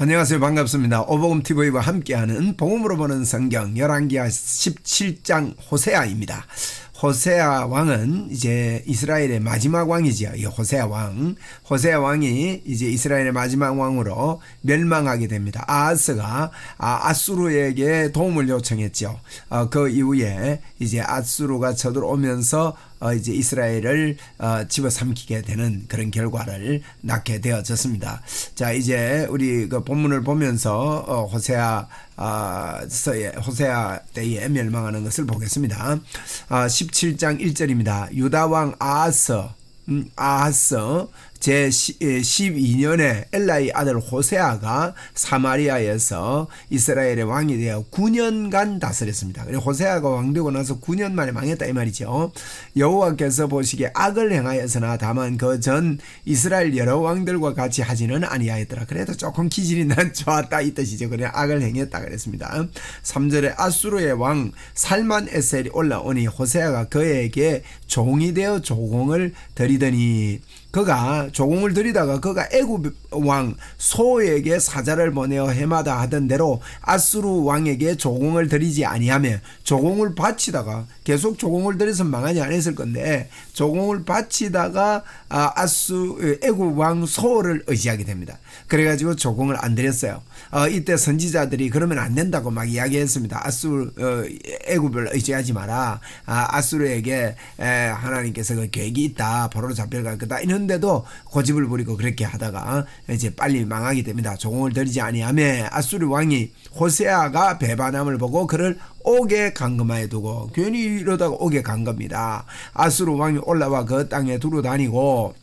안녕하세요. 반갑습니다. 오복음 TV와 함께하는 복음으로 보는 성경 11기하 17장 호세아입니다. 호세아 왕은 이제 이스라엘의 마지막 왕이지요. 이 호세아 왕. 호세아 왕이 이제 이스라엘의 마지막 왕으로 멸망하게 됩니다. 아하스가 아, 아수르에게 도움을 요청했죠. 어, 그 이후에 이제 아수르가 쳐들어오면서 어, 이제 이스라엘을 어, 집어삼키게 되는 그런 결과를 낳게 되어졌습니다. 자, 이제 우리 그 본문을 보면서 어, 호세아 아, 서의 호세아 때에 멸망하는 것을 보겠습니다. 아, 17장 1절입니다. 유다 왕 아하스 음, 아하스 제 12년에 엘라의 아들 호세아가 사마리아에서 이스라엘의 왕이 되어 9년간 다스렸습니다. 호세아가 왕되고 나서 9년 만에 망했다 이 말이죠. 여호와께서 보시기에 악을 행하였으나 다만 그 전 이스라엘 여러 왕들과 같이 하지는 아니하였더라. 그래도 조금 기질이 난 좋았다 이 뜻이죠. 그냥 악을 행했다 그랬습니다. 3절에 아수르의 왕 살만 에셀이 올라오니 호세아가 그에게 종이 되어 조공을 드리더니 그가 조공을 들이다가 그가 애굽 왕 소에게 사자를 보내어 해마다 하던 대로 아수르 왕에게 조공을 드리지 아니하며 조공을 바치다가 계속 조공을 들여서 망하지 않았을 건데 조공을 바치다가 아, 아수 애굽 왕 소를 의지하게 됩니다. 그래가지고 조공을 안 드렸어요. 어, 이때 선지자들이 그러면 안 된다고 막 이야기했습니다. 아수 어, 애굽을 의지하지 마라. 아, 아수르에게 에, 하나님께서 그 계획이 있다. 포로로 잡혀갈 거다. 이런데도 고집을 부리고 그렇게 하다가 이제 빨리 망하게 됩니다. 조공을 들이지 아니하며 아수르 왕이 호세아가 배반함을 보고 그를 옥에 감금하여 두고 괜히 이러다가 옥에 간 겁니다. 아수르 왕이 올라와 그 땅에 두루 다니고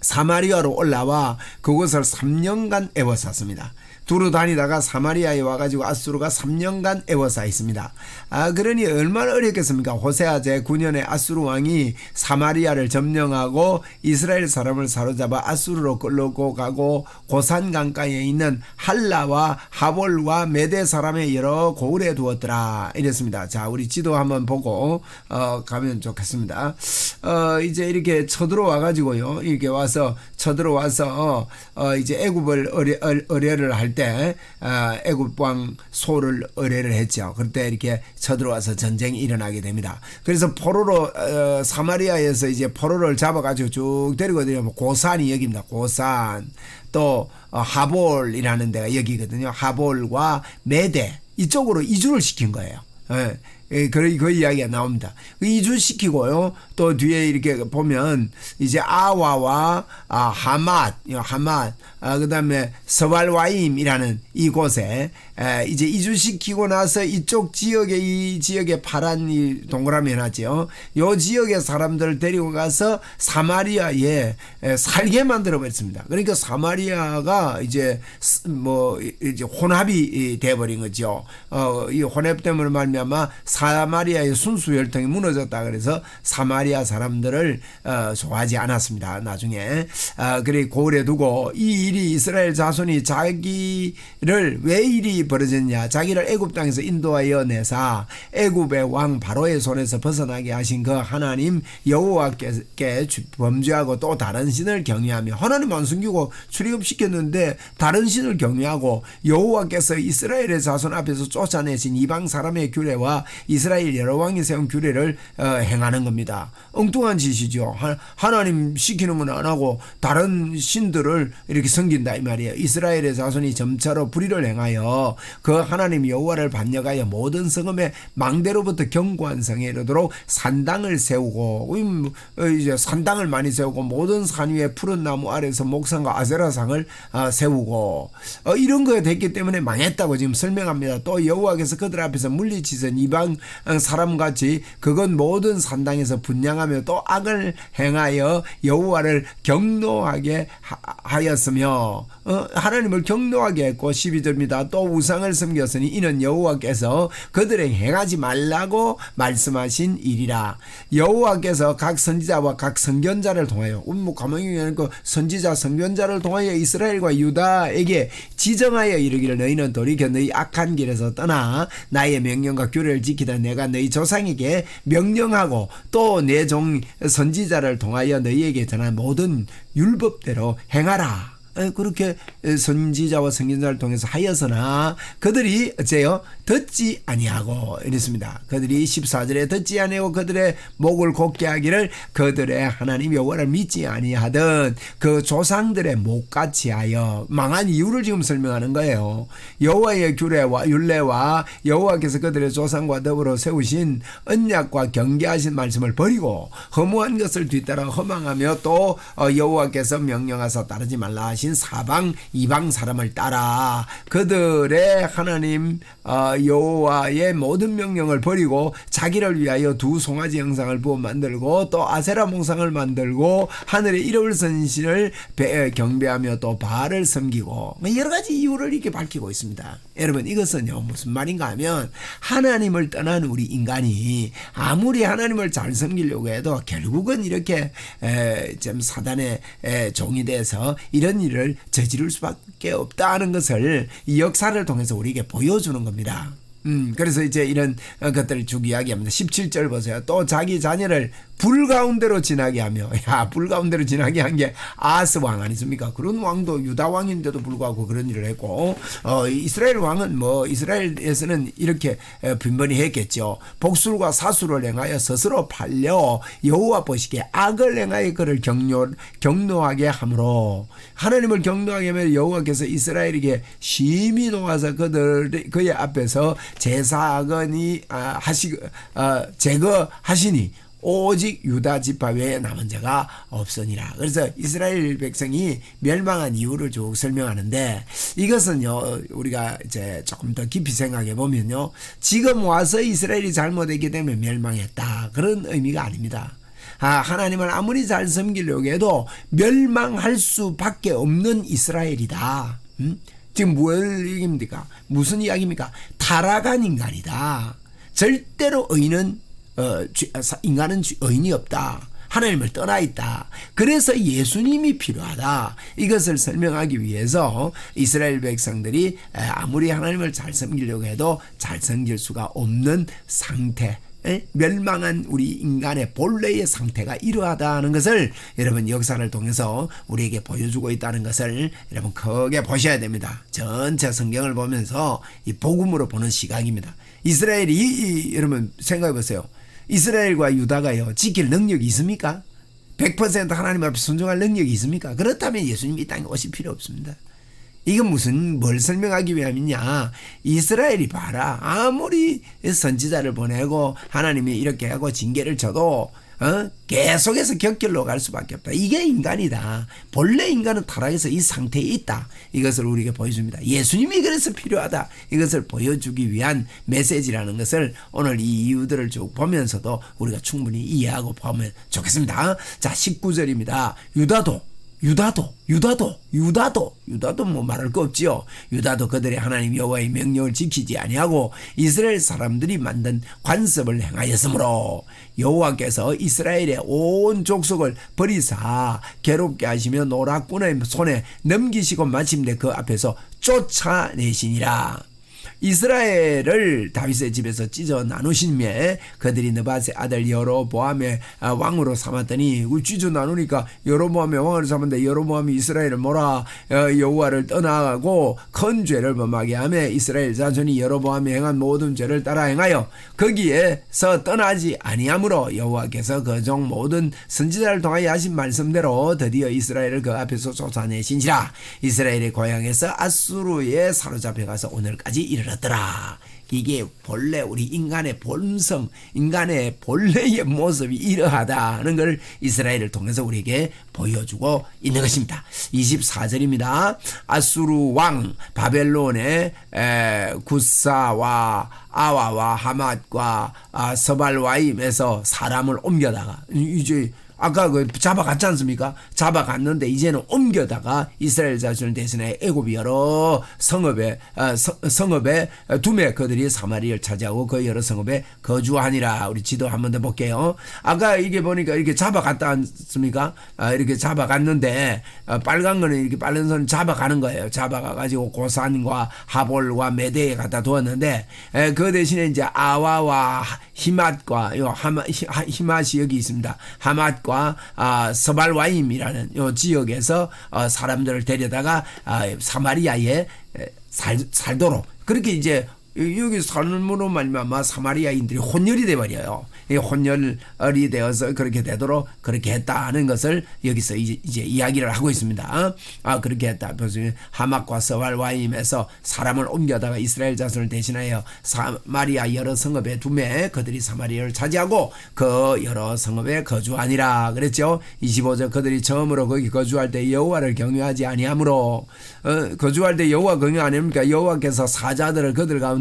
사마리아로 올라와 그곳을 3년간 애워쌌습니다. 두루 다니다가 사마리아에 와가지고 아수르가 3년간 애워싸 있습니다. 아, 그러니 얼마나 어렵겠습니까? 호세아 제 9년에 아수르 왕이 사마리아를 점령하고 이스라엘 사람을 사로잡아 아수르로 끌고 가고 고산 강가에 있는 할라와 하볼과 메대 사람의 여러 고을에 두었더라. 이랬습니다. 자, 우리 지도 한번 보고, 어, 가면 좋겠습니다. 어, 이제 이렇게 쳐들어와 가지고요. 이렇게 와서, 쳐들어와서, 어, 이제 애굽을 의뢰, 의뢰를 할 때, 때 아, 애굽 왕 소를 의뢰를 했죠. 그때 이렇게 쳐들어와서 전쟁이 일어나게 됩니다. 그래서 포로로 어, 사마리아에서 이제 포로를 잡아가지고 쭉 데리고 들면 고산이 여기입니다. 고산 또 어, 하볼이라는 데가 여기거든요. 하볼과 메대 이쪽으로 이주를 시킨 거예요. 예. 예, 그, 그 이야기가 나옵니다. 그 이주시키고요. 또 뒤에 이렇게 보면 이제 아와와 아, 하맛, 하맛, 아, 그 다음에 서발와임이라는 이곳에 에, 이제 이주시키고 나서 이쪽 지역에 이 지역에 파란 이 동그라미 해놨죠. 요 지역의 사람들을 데리고 가서 사마리아에 에, 살게 만들어 버렸습니다. 그러니까 사마리아가 이제 뭐 이제 혼합이 돼버린 거죠. 어, 이 혼합 때문에 말미암아 사마리아의 순수 혈통이 무너졌다 그래서 사마리아 사람들을 어, 좋아하지 않았습니다. 나중에 어, 그래 고을에 두고 이 일이 이스라엘 자손이 자기를 왜 일이 벌어졌냐 자기를 애굽 땅에서 인도하여 내사 애굽의 왕 바로의 손에서 벗어나게 하신 그 하나님 여호와께 범죄하고 또 다른 신을 경외하며 하나님 안 숨기고 출입시켰는데 다른 신을 경외하고 여호와께서 이스라엘의 자손 앞에서 쫓아내신 이방 사람의 규례와 이스라엘 여러 왕이 세운 규례를 어, 행하는 겁니다. 엉뚱한 짓이죠. 하나님 시키는 건 안 하고 다른 신들을 이렇게 섬긴다 이 말이에요. 이스라엘의 자손이 점차로 불의를 행하여 그 하나님 여호와를 반역하여 모든 성읍의 망대로부터 견고한 성에 이르도록 산당을 세우고 음, 어, 이제 산당을 많이 세우고 모든 산 위에 푸른 나무 아래서 목상과 아세라상을 어, 세우고 이런 거에 됐기 때문에 망했다고 지금 설명합니다. 또 여호와께서 그들 앞에서 물리치선 이방 사람같이 그건 모든 산당에서 분양 하며 또 악을 행하여 여호와를 경노하게 하였으며 어, 하나님을 경노하게 했고 12절입니다. 또 우상을 섬겼으니 이는 여호와께서 그들의 행하지 말라고 말씀하신 일이라 여호와께서 각 선지자와 각 선견자를 통하여 뭐 가만히 그 선지자 선견자를 통하여 이스라엘과 유다에게 지정하여 이르기를 너희는 돌이켜 너희 악한 길에서 떠나 나의 명령과 규례를 지키다 내가 너희 조상에게 명령하고 또내 종 선지자를 통하여 너희에게 전한 모든 율법대로 행하라. 에, 그렇게 에, 선지자와 선견자를 통해서 하였으나 그들이 어째요 듣지 아니하고 이랬습니다. 그들이 14절에 듣지 아니하고 그들의 목을 곧게 하기를 그들의 하나님 여호와를 믿지 아니하던 그 조상들의 목같이 하여 망한 이유를 지금 설명하는 거예요. 여호와의 규례와 율례와 여호와께서 그들의 조상과 더불어 세우신 언약과 경계하신 말씀을 버리고 허무한 것을 뒤따라 허망하며 또 어, 여호와께서 명령하사 따르지 말라 하신 사방 이방 사람을 따라 그들의 하나님 어, 여호와의 모든 명령을 버리고 자기를 위하여 두 송아지 형상을 부어 만들고 또 아세라 몽상을 만들고 하늘의 이름을 선신을 배- 경배하며 또 바알을 섬기고 뭐 여러 가지 이유를 이렇게 밝히고 있습니다. 여러분 이것은요 무슨 말인가 하면 하나님을 떠난 우리 인간이 아무리 하나님을 잘 섬기려고 해도 결국은 이렇게 에, 좀 사단의 에, 종이 돼서 이런 일을 저지를 수밖에 없다는 것을 이 역사를 통해서 우리에게 보여주는 겁니다. 음, 그래서 이제 이런 어, 것들을 쭉 이야기합니다. 17절 보세요. 또 자기 자녀를 불 가운데로 지나게 하며, 야, 불 가운데로 지나게 한 게 아스 왕 아니십니까? 그런 왕도 유다 왕인데도 불구하고 그런 일을 했고, 어, 이스라엘 왕은 뭐, 이스라엘에서는 이렇게 어, 빈번히 했겠죠. 복술과 사수를 행하여 스스로 팔려 여호와 보시기에 악을 행하여 그를 경로, 경노하게 함으로 하나님을 경노하게 하면 여호와께서 이스라엘에게 심히 놓아서 그들, 그의 앞에서 제사건이 아, 하시, 어, 제거하시니 오직 유다 지파 외에 남은 자가 없으니라. 그래서 이스라엘 백성이 멸망한 이유를 쭉 설명하는데 이것은요 우리가 이제 조금 더 깊이 생각해 보면요 지금 와서 이스라엘이 잘못했기 때문에 멸망했다 그런 의미가 아닙니다. 아, 하나님을 아무리 잘 섬기려고 해도 멸망할 수밖에 없는 이스라엘이다. 음? 지금 뭘 얘기입니까? 무슨 이야기입니까? 타락한 인간이다. 절대로 의인은 어, 죄- 사- 인간은 죄- 의인이 없다. 하나님을 떠나 있다. 그래서 예수님이 필요하다. 이것을 설명하기 위해서 이스라엘 백성들이 에, 아무리 하나님을 잘 섬기려고 해도 잘 섬길 수가 없는 상태. 에? 멸망한 우리 인간의 본래의 상태가 이러하다는 것을 여러분 역사를 통해서 우리에게 보여주고 있다는 것을 여러분 크게 보셔야 됩니다. 전체 성경을 보면서 이 복음으로 보는 시각입니다. 이스라엘이 여러분 생각해 보세요. 이스라엘과 유다가요 지킬 능력이 있습니까? 100% 하나님 앞에 순종할 능력이 있습니까? 그렇다면 예수님이 이 땅에 오실 필요 없습니다. 이건 무슨 뭘 설명하기 위함이냐? 이스라엘이 봐라. 아무리 선지자를 보내고 하나님이 이렇게 하고 징계를 쳐도 어? 계속해서 격결로 갈 수밖에 없다. 이게 인간이다. 본래 인간은 타락해서 이 상태에 있다. 이것을 우리에게 보여줍니다. 예수님이 그래서 필요하다. 이것을 보여주기 위한 메시지라는 것을 오늘 이 이유들을 쭉 보면서도 우리가 충분히 이해하고 보면 좋겠습니다. 자, 19절입니다. 유다도 유다도 유다도 유다도 유다도 뭐 말할 거 없지요. 유다도 그들의 하나님 여호와의 명령을 지키지 아니하고 이스라엘 사람들이 만든 관습을 행하였으므로 여호와께서 이스라엘의 온 족속을 버리사 괴롭게 하시며 노락군의 손에 넘기시고 마침내 그 앞에서 쫓아내시니라. 이스라엘을 다윗의 집에서 찢어 나누신 매 그들이 느바스의 아들 여로보암의 아, 왕으로 삼았더니 그 찢어 나누니까 여로보암의 왕으로 삼았는데 여로보암이 이스라엘을 몰아 어, 여호와를 떠나고 큰 죄를 범하게 하며 이스라엘 자손이 여로보암이 행한 모든 죄를 따라 행하여 거기에서 떠나지 아니하므로 여호와께서 그 종 모든 선지자를 통하여 하신 말씀대로 드디어 이스라엘을 그 앞에서 쫓아내신지라. 이스라엘의 고향에서 아수르에 사로잡혀 가서 오늘까지 이르렀 더라. 이게 본래 우리 인간의 본성, 인간의 본래의 모습이 이러하다는 걸 이스라엘을 통해서 우리에게 보여주고 있는 것입니다. 24절입니다. 아수르 왕 바벨론의 에, 구사와 아와와 하맛과 아, 서발와임에서 사람을 옮겨다가 이제 아까 그 잡아갔지 않습니까? 잡아갔는데 이제는 옮겨다가 이스라엘 자손을 대신해 애굽이 여러 성읍에 아, 성- 성읍에 두매 그들이 사마리를 차지하고 그 여러 성읍에 거주하니라. 우리 지도 한 번 더 볼게요. 아까 이게 보니까 이렇게 잡아갔다 않습니까? 아, 이렇게 잡아갔는데 아, 빨간 거는 이렇게 빨간 선 잡아가는 거예요. 잡아가가지고 고산과 하볼과 메대에 갖다 두었는데 에, 그 대신에 이제 아와와 히맛과 요 하마, 히- 하- 히맛이 여기 있습니다. 하맛과 아말렉과 아, 서발와임이라는 요 지역에서 어, 사람들을 데려다가 아, 사마리아에 에, 살, 살도록. 그렇게 이제 여기 삶으로 말미암아 사마리아인들이 혼혈이 돼 버려요. 이 혼혈이 되어서 그렇게 되도록 그렇게 했다는 것을 여기서 이제, 이제 이야기를 하고 있습니다. 아 그렇게 했다. 그래서 하막과 서발와임에서 사람을 옮겨다가 이스라엘 자손을 대신하여 사마리아 여러 성읍에 두매 그들이 사마리아를 차지하고 그 여러 성읍에 거주하니라 그랬죠. 25절 그들이 처음으로 거기 거주할 때 여호와를 경외하지 아니하므로 어, 거주할 때 여호와 경외 아닙니까? 여호와께서 사자들을 그들 가운데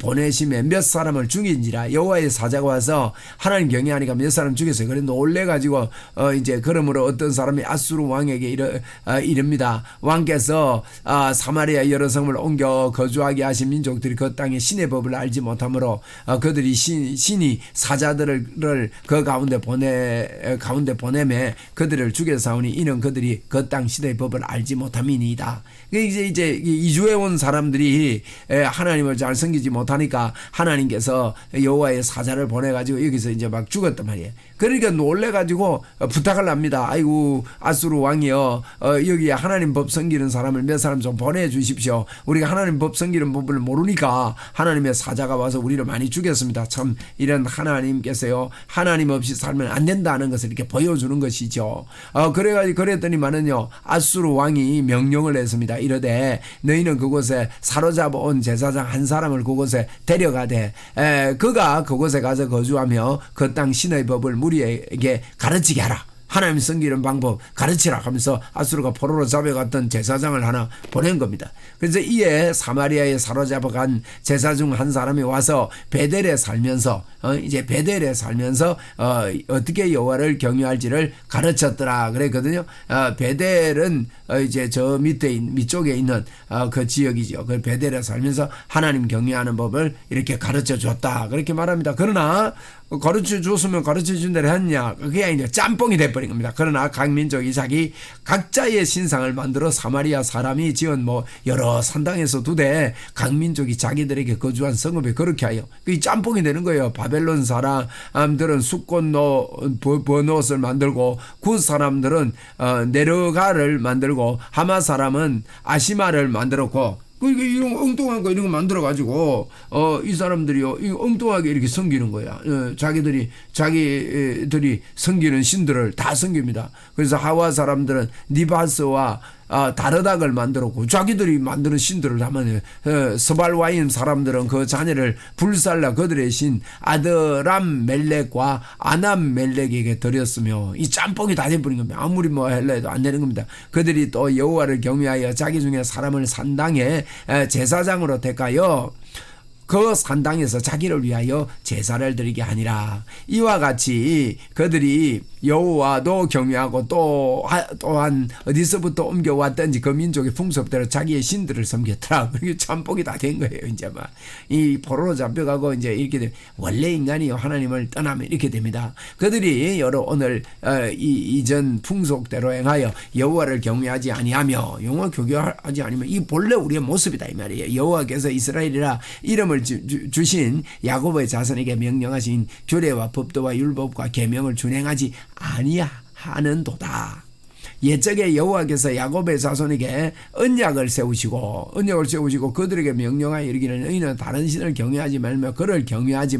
보내심에 몇 사람을 죽인지라 여호와의 사자가 와서 하나님 경외하니까 몇 사람 죽였어요. 그래 놀래 가지고 어 이제 그러므로 어떤 사람이 아수르 왕에게 이르 어, 이릅니다. 왕께서 아 사마리아 여러 성을 옮겨 거주하게 하신 민족들이 그 땅의 신의 법을 알지 못하므로 어, 그들이 신, 신이 사자들을 그 가운데 보내 가운데 보내매 그들을 죽여사오니 이는 그들이 그땅 신의 법을 알지 못함이니이다. 이제 이제 이주해 온 사람들이 하나님을 잘 섬기지 못하니까 하나님께서 여호와의 사자를 보내 가지고 여기서 이제 막 죽었단 말이에요. 그러니까 놀래 가지고 부탁을 합니다. 아이고 아수르 왕이여 어, 여기 하나님 법 섬기는 사람을 몇 사람 좀 보내 주십시오. 우리가 하나님 법 섬기는 법을 모르니까 하나님의 사자가 와서 우리를 많이 죽였습니다. 참 이런 하나님께서요 하나님 없이 살면 안 된다는 것을 이렇게 보여주는 것이죠. 어, 그래가지고 그랬더니만은요 아수르 왕이 명령을 했습니다. 이르되 너희는 그곳에 사로잡아 온 제사장 한 사람을 그곳에 데려가되 에, 그가 그곳에 가서 거주하며 그 땅 신의 법을 무리 에게 가르치게 하라. 하나님 섬기는 방법 가르치라 하면서 아수르가 포로로 잡아갔던 제사장을 하나 보낸 겁니다. 그래서 이에 사마리아에 사로잡아간 제사 중 한 사람이 와서 베델에 살면서 어 이제 베델에 살면서 어 어떻게 여호와를 경유할지를 가르쳤더라 그랬거든요. 어 베델은 어 이제 저 밑에 밑쪽에 있는 어 그 지역이죠. 그 베델에 살면서 하나님 경유하는 법을 이렇게 가르쳐 줬다 그렇게 말합니다. 그러나 가르쳐 줬으면 가르쳐 준 대로 했냐 그게 아니라 짬뽕이 돼버린 겁니다. 그러나 각 민족이 자기 각자의 신상을 만들어 사마리아 사람이 지은 뭐 여러 산당에서 두되 각 민족이 자기들에게 거주한 성읍에 그렇게 하여 그 짬뽕이 되는 거예요. 바벨론 사람들은 수꽃노 버노옷을 만들고 구 사람들은 어, 네르가를 만들고 하마 사람은 아시마를 만들었고 그러니까 이런 엉뚱한 거 이런 거 만들어 가지고 어 이 사람들이요 이 엉뚱하게 이렇게 섬기는 거야. 어, 자기들이 자기들이 섬기는 신들을 다 섬깁니다. 그래서 하와 사람들은 니바스와 아, 다르닥을 만들었고 자기들이 만드는 신들을 하면 어, 서발와인 사람들은 그 자녀를 불살라 그들의 신 아드람 멜렉과 아남 멜렉에게 드렸으며 이 짬뽕이 다 돼버린 겁니다. 아무리 뭐 할라 해도 안 되는 겁니다. 그들이 또 여호와를 경외하여 자기 중에 사람을 산당에 제사장으로 택하여 그 산당에서 자기를 위하여 제사를 드리게 하니라. 이와 같이 그들이 여호와도 경외하고 또 또한 어디서부터 옮겨왔던지 그 민족의 풍습대로 자기의 신들을 섬겼더라. 그게 참복이 다 된 거예요. 이제 막 이 포로로 잡혀가고 이제 이렇게 돼. 원래 인간이 하나님을 떠나면 이렇게 됩니다. 그들이 여러 오늘 어, 이 이전 풍속대로 행하여 여호와를 경외하지 아니하며 영화 교교하지 않으면 이 본래 우리의 모습이다 이 말이에요. 여호와께서 이스라엘이라 이름을 주, 주신 야곱의 자손에게 명령하신 규례와 법도와 율법과 계명을 준행하지 아니야 하는도다. 옛적에 여호와께서 야곱의 자손에게 언약을 세우시고 언약을 세우시고 그들에게 명령하여 이르기를 너희는 다른 신을 경외하지 말며 그를 경외하지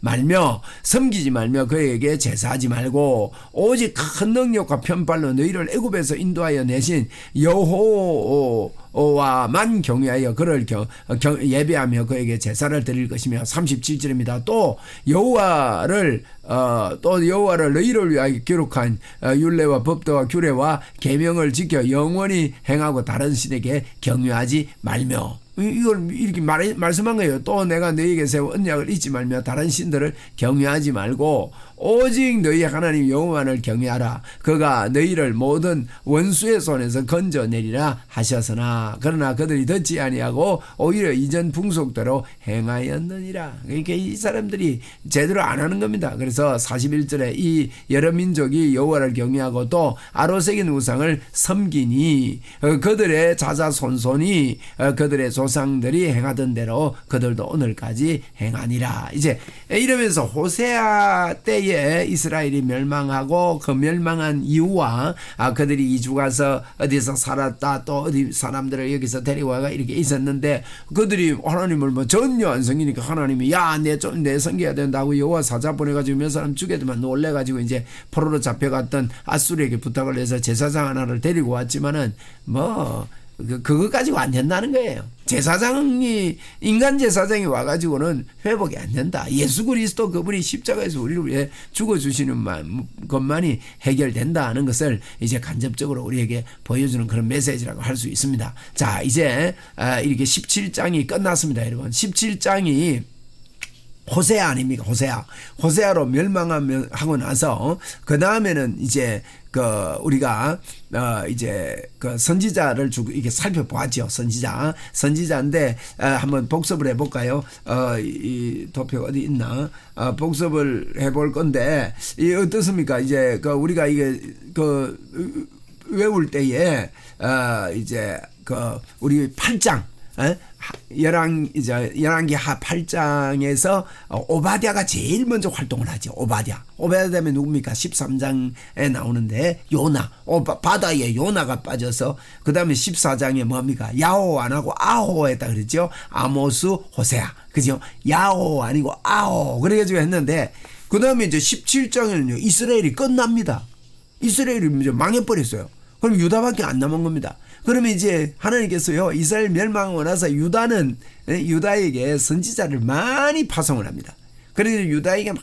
말며 섬기지 말며 그에게 제사하지 말고 오직 큰 능력과 편발로 너희를 애굽에서 인도하여 내신 여호 와만 경외하여 그를 경, 경, 예배하며 그에게 제사를 드릴 것이며 37절입니다. 또 여호와를 어, 또 여호와를 너희를 위하여 기록한 어, 율례와 법도와 규례와 계명을 지켜 영원히 행하고 다른 신에게 경외하지 말며 이걸 이렇게 말, 말씀한 거예요. 또 내가 너희에게 세운 언약을 잊지 말며 다른 신들을 경외하지 말고 오직 너희 하나님 여호와를 경외하라. 그가 너희를 모든 원수의 손에서 건져내리라 하셨으나 그러나 그들이 듣지 아니하고 오히려 이전 풍속대로 행하였느니라. 그러니까 이 사람들이 제대로 안 하는 겁니다. 그래서 41절에 이 여러 민족이 여호와를 경외하고 또 아로색인 우상을 섬기니 어, 그들의 자자손손이 어, 그들의 조상들이 행하던 대로 그들도 오늘까지 행하니라. 이제 이러면서 호세아 때 사이에 이스라엘이 멸망하고 그 멸망한 이유와 아, 그들이 이주 가서 어디서 살았다 또 어디 사람들을 여기서 데려와가 이렇게 있었는데 그들이 하나님을 뭐 전혀 안 섬기니까 하나님이 야내좀내 섬겨야 된다고 여호와 사자 보내가지고 몇 사람 죽여도만 놀래가지고 이제 포로로 잡혀갔던 아수르에게 부탁을 해서 제사장 하나를 데리고 왔지만은 뭐 그, 그것 가지고 안 된다는 거예요. 제사장이, 인간 제사장이 와가지고는 회복이 안 된다. 예수 그리스도 그분이 십자가에서 우리를 위해 죽어 주시는 것만이 해결된다는 것을 이제 간접적으로 우리에게 보여주는 그런 메시지라고 할 수 있습니다. 자, 이제, 아, 이렇게 17장이 끝났습니다, 여러분. 17장이 호세아 아닙니까? 호세아. 호세아로 멸망하고 나서 그 다음에는 이제 그 우리가 어 이제 그 선지자를 주고 이게 살펴보았죠. 선지자. 선지자인데 어 한번 복습을 해 볼까요? 어이 도표 어디 있나? 어 복습을 해 볼 건데 이 어떻습니까? 이제 그 우리가 이게 그 외울 때에 어 이제 그 우리 8장 열왕 이제 열왕기 하 8장에서 오바댜가 제일 먼저 활동을 하죠. 오바댜. 오바댜 되면 누굽니까? 13장에 나오는데 요나. 오바, 바다에 요나가 빠져서 그다음에 14장에 뭡니까? 야호 안 하고 아호 했다 그랬죠. 아모스 호세아. 그죠? 야호 아니고 아호 그래 가지고 했는데 그다음에 이제 17장에는요. 이스라엘이 끝납니다. 이스라엘이 이제 망해 버렸어요. 그럼 유다밖에 안 남은 겁니다. 그러면 이제 하나님께서요 이스라엘 멸망하고 나서 유다는 예, 유다에게 선지자를 많이 파송을 합니다. 그래서 유다에게 막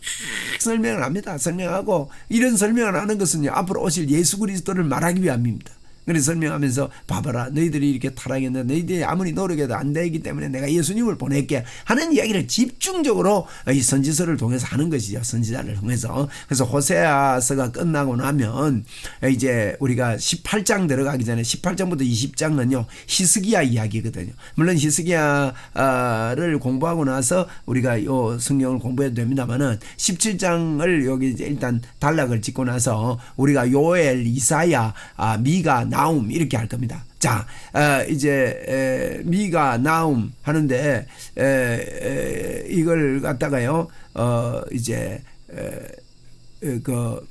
설명을 합니다. 설명하고 이런 설명을 하는 것은요 앞으로 오실 예수 그리스도를 말하기 위함입니다. 그래서 설명하면서 봐봐라 너희들이 이렇게 타락했는데 너희들이 아무리 노력해도 안 되기 때문에 내가 예수님을 보낼게 하는 이야기를 집중적으로 이 선지서를 통해서 하는 것이죠. 선지자를 통해서. 그래서 호세아서가 끝나고 나면 이제 우리가 18장 들어가기 전에 18장부터 20장은요 히스기야 이야기거든요. 물론 히스기야를 공부하고 나서 우리가 요 성경을 공부해도 됩니다만은 17장을 여기 일단 단락을 짓고 나서 우리가 요엘 이사야 아, 미가 나움 이렇게 할 겁니다. 자, 어, 이제 에, 미가 나움 하는데 에, 에, 이걸 갖다가요, 어, 이제 에, 에, 그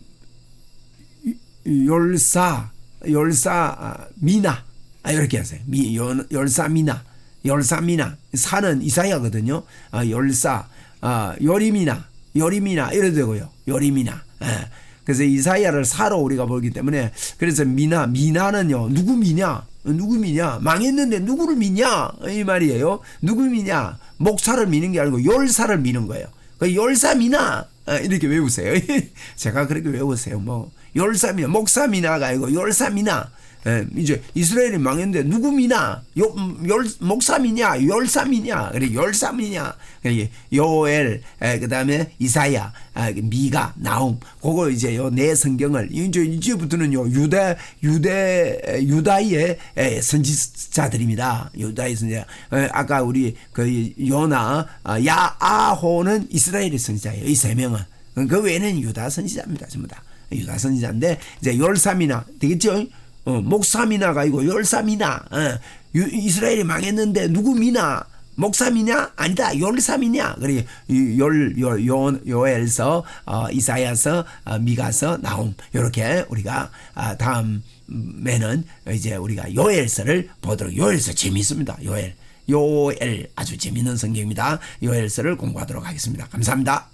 열사 열사 아, 미나 아, 이렇게 하세요. 미 열사 미나 열사 미나 사는 이사야거든요. 아, 열사 아, 요리미나 요리미나 이래 되고요. 요리미나. 예. 그래서 이사야를 사로 우리가 보기 때문에 그래서 미나 미나는요 누구 미냐? 누구 미냐? 망했는데 누구를 미냐? 이 말이에요. 누구 미냐? 목사를 미는 게 아니고 열사를 미는 거예요. 그 열사 미나? 아, 이렇게 외우세요. 제가 그렇게 외우세요. 뭐 열사 미나 목사 미나가 아니고 열사 미나 예, 이제 이스라엘이 망했는데 누구 미나? 요, 열, 목삼이냐? 열삼이냐? 그래, 열삼이냐? 요엘, 예, 그 다음에 이사야, 아, 미가, 나움. 그거 이제 요내 성경을, 이제 이제부터는 요, 유대, 유대, 유다의 예, 선지자들입니다. 유다의 선지자. 예, 아까 우리 그 요나, 아, 야아호는 이스라엘의 선지자예요. 이 세 명은. 그 외에는 유다 선지자입니다. 전부 다. 유다 선지자인데, 이제 열삼이나, 되겠죠? 어, 목사 미나가 아니고 열사 미나. 어, 이스라엘이 망했는데 누구 미나? 목사 미냐? 아니다. 열사 미냐? 그래 열열 요엘서 어, 이사야서 어, 미가서 나옴 이렇게 우리가 아, 다음에는 이제 우리가 요엘서를 보도록 요엘서 재미있습니다. 요엘 요엘 아주 재미있는 성경입니다. 요엘서를 공부하도록 하겠습니다. 감사합니다.